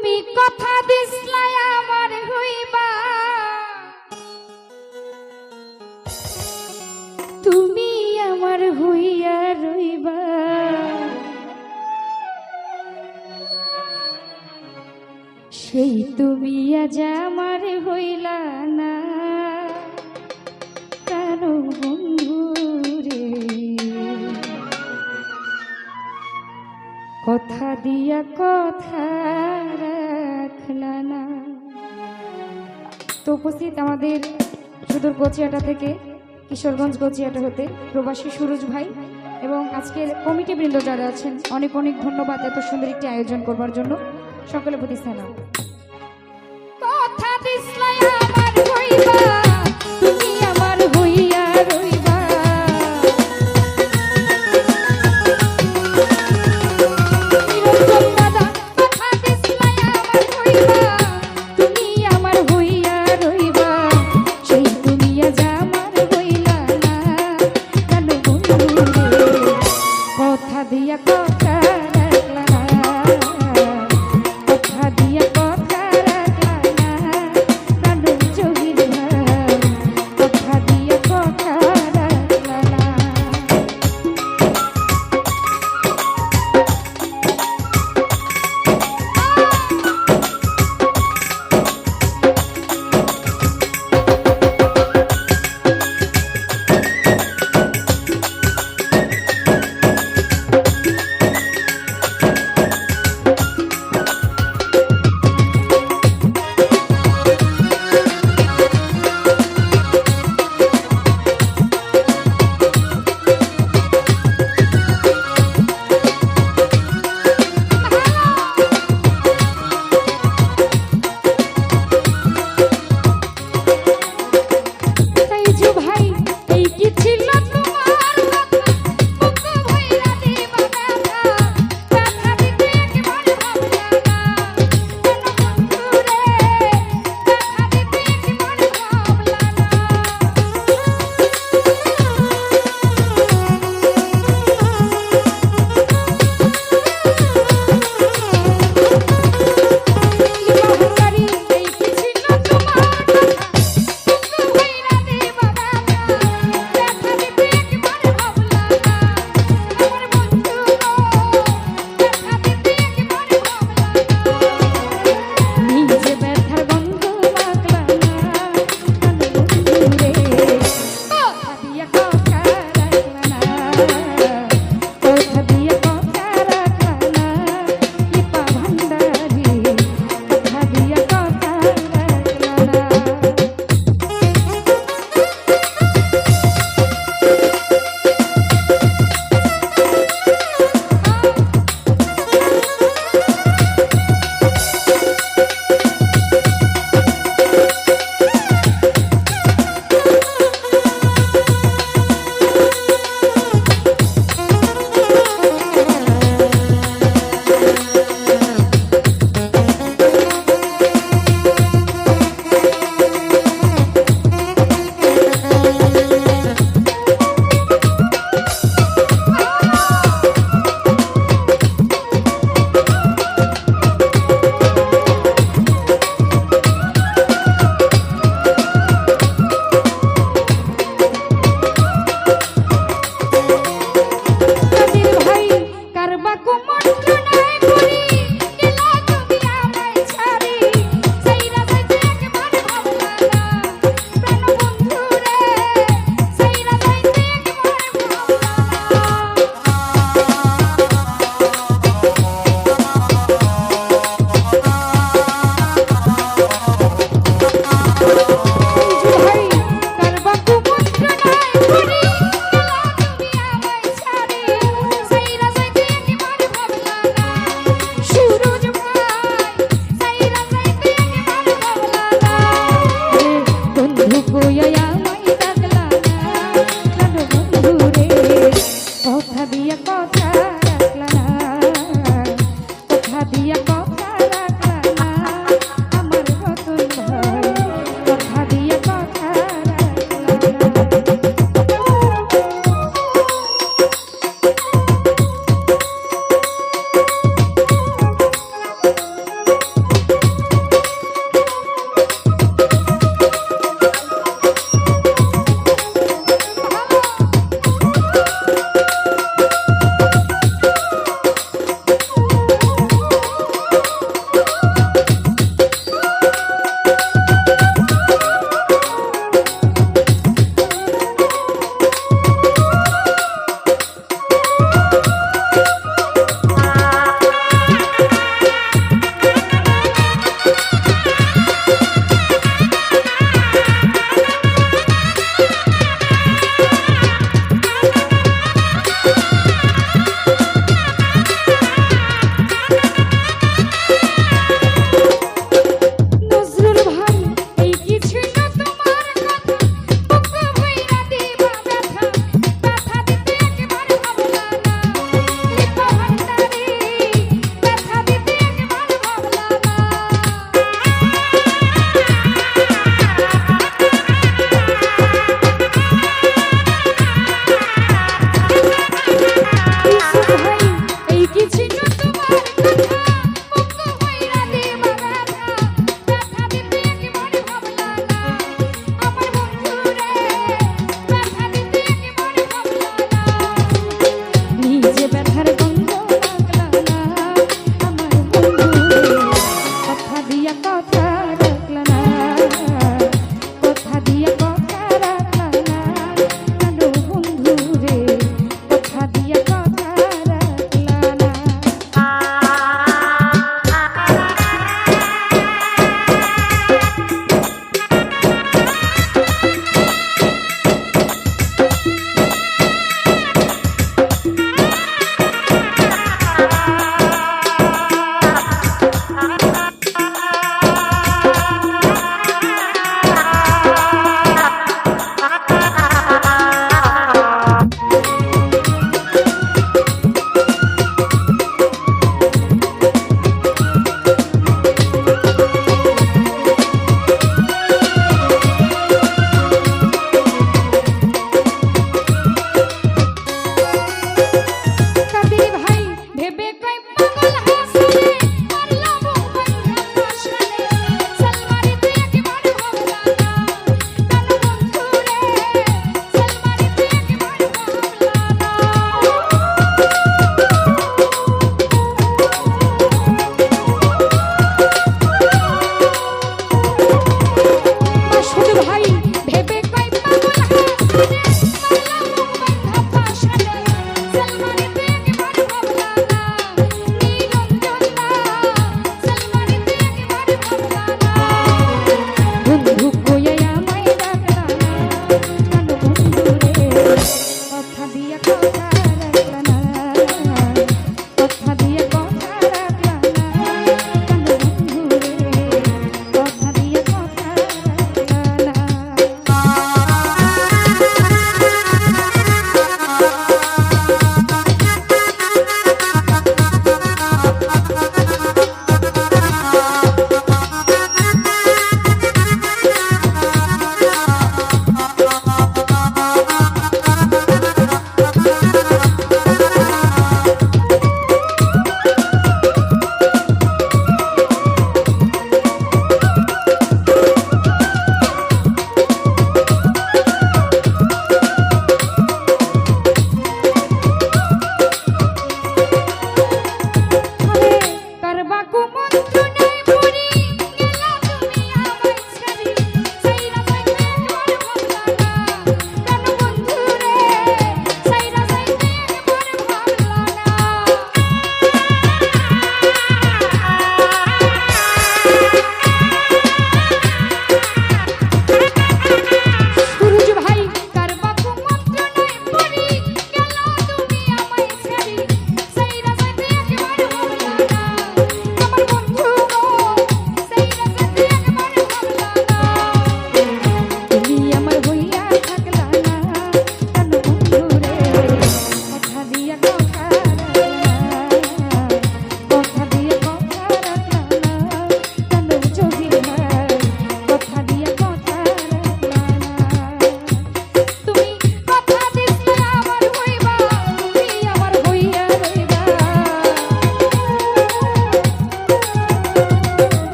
তুমি কথা দিসলাই আমার হইবা। তুমি আমার হইয়া রইবা। সেই তুমি আজ আমার হইলা না। কারও বন্ধু কথা দিয়া কথা তো উপস্থিত আমাদের সুদূর গচিয়াটা থেকে কিশোরগঞ্জ গচিয়াটা হতে প্রবাসী সুরজ ভাই এবং আজকের কমিটি বৃন্দ যারা আছেন, অনেক অনেক ধন্যবাদ এত সুন্দর একটি আয়োজন করবার জন্য। সকলের প্রতি সেনা কথা